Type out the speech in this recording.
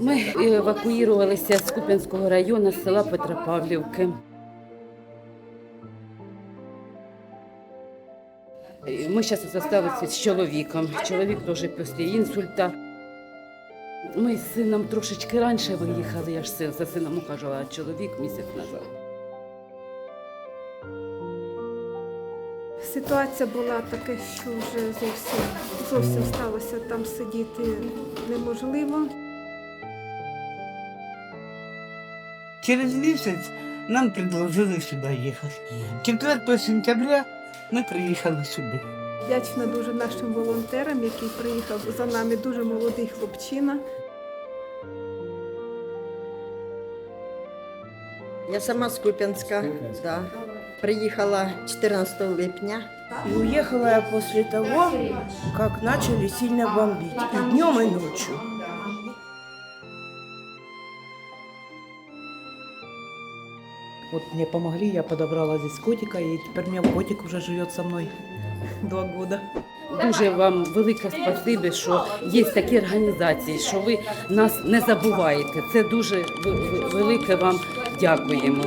Ми евакуювалися з Куп'янського району села Петропавлівки. Е, Ми зараз залишилися з чоловіком. Чоловік теж після інсульта. Ми з сином трошечки раніше виїхали, я ж син- за сином ухажувала, а чоловік місяць назад. Ситуація була така, що вже зовсім зовсім сталося там сидіти неможливо. Через месяц нам предложили сюда ехать. 4 сентября мы приехали сюда. Вдячна дуже нашим волонтерам, який приїхав за нами дуже молодий хлопчина. Я сама з Куп'янська, да. приїхала 14 липня. И уехала я после того, как начали сильно бомбить. И днем, и ночью. Вот мне помогли, я подобрала здесь котика, и теперь у меня котик уже живет со мной два года. Дуже вам велике спасибі, що є такі організації, що ви нас не забуваєте. Це дуже велике вам дякуємо.